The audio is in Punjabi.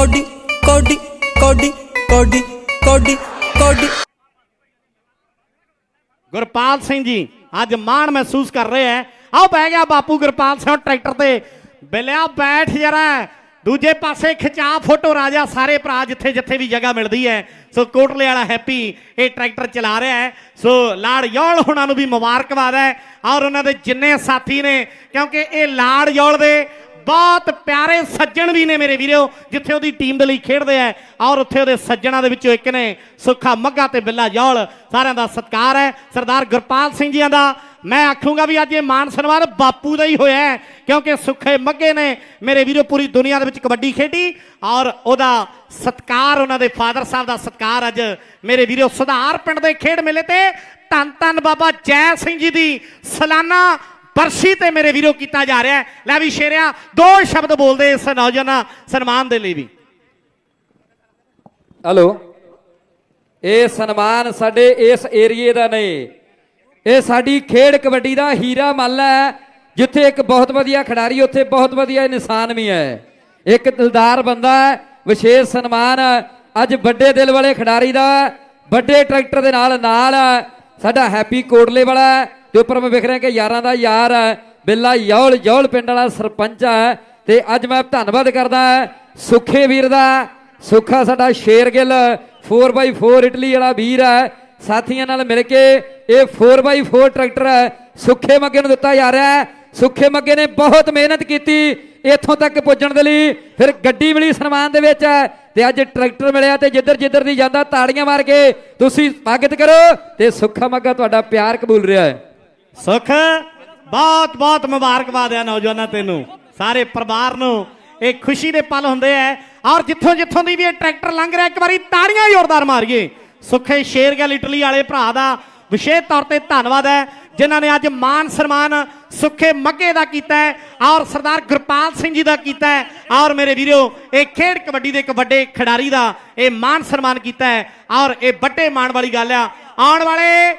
ਕੋਡੀ ਕੋਡੀ ਕੋਡੀ ਕੋਡੀ ਕੋਡੀ ਕੋਡੀ। ਗੁਰਪਾਲ ਸਿੰਘ ਜੀ, ਅੱਜ ਮਾਣ ਮਹਿਸੂਸ ਕਰ ਰਹੇ ਹੈ ਆਓ ਬਹਿ ਗਿਆ ਬਾਪੂ ਗੁਰਪਾਲ ਸਿੰਘ ਟਰੈਕਟਰ ਤੇ। ਬਿਲਿਆ, ਬੈਠ ਜਰਾ। ਦੂਜੇ ਪਾਸੇ ਖਿਚਾ ਫੋਟੋ ਰਾਜਾ ਸਾਰੇ ਭਰਾ ਜਿੱਥੇ ਜਿੱਥੇ ਵੀ ਜਗ੍ਹਾ ਮਿਲਦੀ ਹੈ ਸੋ ਕੋਟਲੇ ਵਾਲਾ ਹੈਪੀ ਇਹ ਟਰੈਕਟਰ ਚਲਾ ਰਿਹਾ ਹੈ ਸੋ ਲਾੜ ਯੌਲ ਹੁਣਾਂ ਨੂੰ ਵੀ ਮੁਬਾਰਕਬਾਦ ਹੈ ਔਰ ਉਹਨਾਂ ਦੇ ਜਿੰਨੇ ਸਾਥੀ ਨੇ, ਕਿਉਂਕਿ ਇਹ ਲਾੜ ਯੌਲ ਦੇ ਬਹੁਤ ਪਿਆਰੇ ਸੱਜਣ ਵੀ ਨੇ ਮੇਰੇ ਵੀਰੋ, ਜਿੱਥੇ ਉਹਦੀ ਟੀਮ ਦੇ ਲਈ ਖੇਡਦੇ ਆ ਔਰ ਉੱਥੇ ਉਹਦੇ ਸੱਜਣਾ ਦੇ ਵਿੱਚੋਂ ਇੱਕ ਨੇ ਸੁੱਖਾ ਮੱਗਾ ਤੇ ਬਿੱਲਾ ਜੌਲ। ਸਾਰਿਆਂ ਦਾ ਸਤਿਕਾਰ ਹੈ। ਸਰਦਾਰ ਗੁਰਪਾਲ ਸਿੰਘ ਜੀਆਂ ਦਾ। ਮੈਂ ਆਖੂੰਗਾ ਵੀ ਅੱਜ ਇਹ ਮਾਨ ਸਨਮਾਨ ਬਾਪੂ ਦਾ ਹੀ ਹੋਇਆ ਕਿਉਂਕਿ ਸੁੱਖੇ ਮੱਗੇ ਨੇ ਮੇਰੇ ਵੀਰੋ ਪੂਰੀ ਦੁਨੀਆ ਦੇ ਵਿੱਚ ਕਬੱਡੀ ਖੇਡੀ ਔਰ ਉਹਦਾ ਸਤਿਕਾਰ, ਉਹਨਾਂ ਦੇ ਫਾਦਰ ਸਾਹਿਬ ਦਾ ਸਤਿਕਾਰ ਅੱਜ ਮੇਰੇ ਵੀਰੋ ਸੁਧਾਰ ਪਿੰਡ ਦੇ ਖੇਡ ਮੇਲੇ ਤੇ। ਧੰਨ ਧੰਨ ਬਾਬਾ ਜੈ ਸਿੰਘ ਜੀ ਦੀ ਸਾਲਾਨਾ ਬਰਸੀ ਤੇ ਮੇਰੇ ਵੀਰੋ ਕੀਤਾ ਜਾ ਰਿਹਾ ਹੈ। ਲੈ ਵੀ ਸ਼ੇਰਿਆ ਦੋ ਸ਼ਬਦ ਬੋਲਦੇ ਇਸ ਨੌਜਵਾਨ ਸਨਮਾਨ ਦੇ ਲਈ ਵੀ। ਹਲੋ। ਇਹ ਸਨਮਾਨ ਸਾਡੇ ਇਸ ਏਰੀਏ ਦਾ ਨਹੀਂ। ਇਹ ਸਾਡੀ ਖੇਡ ਕਬੱਡੀ ਦਾ ਹੀਰਾ ਮੱਲ ਹੈ ਜਿੱਥੇ ਇੱਕ ਬਹੁਤ ਵਧੀਆ ਖਿਡਾਰੀ ਉੱਥੇ ਬਹੁਤ ਵਧੀਆ ਇਨਸਾਨ ਵੀ ਹੈ। ਇੱਕ ਦਿਲਦਾਰ ਬੰਦਾ ਹੈ ਵਿਸ਼ੇਸ਼ ਸਨਮਾਨ ਅੱਜ ਵੱਡੇ ਦਿਲ ਵਾਲੇ ਖਿਡਾਰੀ ਦਾ ਵੱਡੇ ਟਰੈਕਟਰ ਦੇ ਨਾਲ ਨਾਲ ਸਾਡਾ ਹੈਪੀ ਕੋਟਲੇ ਵਾਲਾ ਹੈ, ਤੇ ਉੱਪਰ ਮੈਂ ਵੇਖ ਰਿਹਾ ਕਿ ਯਾਰਾਂ ਦਾ ਯਾਰ ਹੈ, ਬਿੱਲਾ ਯੌਲ ਯੌਲ ਪਿੰਡ ਵਾਲਾ ਸਰਪੰਚ ਹੈ ਤੇ ਅੱਜ ਮੈਂ ਧੰਨਵਾਦ ਕਰਦਾ ਸੁਖੇ ਵੀਰ ਦਾ। ਸੁੱਖਾ ਸਾਡਾ ਸ਼ੇਰ ਸ਼ੇਰਗਿੱਲ 4x4 ਇਟਲੀ ਵਾਲਾ ਵੀਰ ਹੈ। ਸਾਥੀਆਂ ਨਾਲ ਮਿਲ ਕੇ ਇਹ 4x4 ਟਰੈਕਟਰ ਸੁੱਖੇ ਮੱਗੇ ਨੂੰ ਦਿੱਤਾ ਜਾ ਰਿਹਾ ਹੈ। ਸੁੱਖੇ ਮੱਗੇ ਨੇ ਬਹੁਤ ਮਿਹਨਤ ਕੀਤੀ ਇੱਥੋਂ ਤੱਕ ਪੁੱਜਣ ਦੇ ਲਈ। ਫਿਰ ਗੱਡੀ ਮਿਲੀ ਸਨਮਾਨ ਦੇ ਵਿੱਚ ਤੇ ਅੱਜ ਟਰੈਕਟਰ ਮਿਲਿਆ ਤੇ ਜਿੱਧਰ ਜਿੱਧਰ ਦੀ ਜਾਂਦਾ ਤਾੜੀਆਂ ਮਾਰ ਕੇ ਤੁਸੀਂ ਸਵਾਗਤ ਕਰੋ ਤੇ ਸੁੱਖਾ ਮੱਗਾ ਤੁਹਾਡਾ ਪਿਆਰ ਕਬੂਲ ਰਿਹਾ ਹੈ। ਸੁਖ। ਬਹੁਤ ਬਹੁਤ ਮੁਬਾਰਕਬਾਦ ਹੈ ਨੌਜਵਾਨਾਂ ਤੈਨੂੰ, ਸਾਰੇ ਪਰਿਵਾਰ ਨੂੰ। ਇਹ ਖੁਸ਼ੀ ਦੇ ਪਲ ਹੁੰਦੇ ਆ। ਔਰ ਜਿੱਥੋਂ ਜਿੱਥੋਂ ਦੀ ਵੀ ਇਹ ਟਰੈਕਟਰ ਲੰਘ ਰਿਹਾ, ਇੱਕ ਵਾਰੀ ਤਾੜੀਆਂ ਜ਼ੋਰਦਾਰ ਮਾਰੀਏ। ਸੁਖੇ ਸ਼ੇਰਗਲ ਇਟਲੀ ਵਾਲੇ ਭਰਾ ਦਾ। ਵਿਸ਼ੇਸ਼ ਤੌਰ ਤੇ ਧੰਨਵਾਦ ਹੈ, ਜਿਨ੍ਹਾਂ ਨੇ ਅੱਜ ਮਾਨ ਸਨਮਾਨ ਸੁਖੇ ਮੱਗੇ ਦਾ ਕੀਤਾ ਹੈ ਔਰ ਸਰਦਾਰ ਗੁਰਪਾਲ ਸਿੰਘ ਜੀ ਦਾ ਕੀਤਾ ਹੈ। ਔਰ ਮੇਰੇ ਵੀਰੋ, ਇਹ ਖੇਡ ਕਬੱਡੀ ਦੇ ਇੱਕ ਵੱਡੇ ਖਿਡਾਰੀ ਦਾ ਇਹ ਮਾਨ ਸਨਮਾਨ ਕੀਤਾ ਹੈ। ਔਰ ਇਹ ਵੱਡੇ ਮਾਣ ਵਾਲੀ ਗੱਲ ਆ। ਆਉਣ ਵਾਲੇ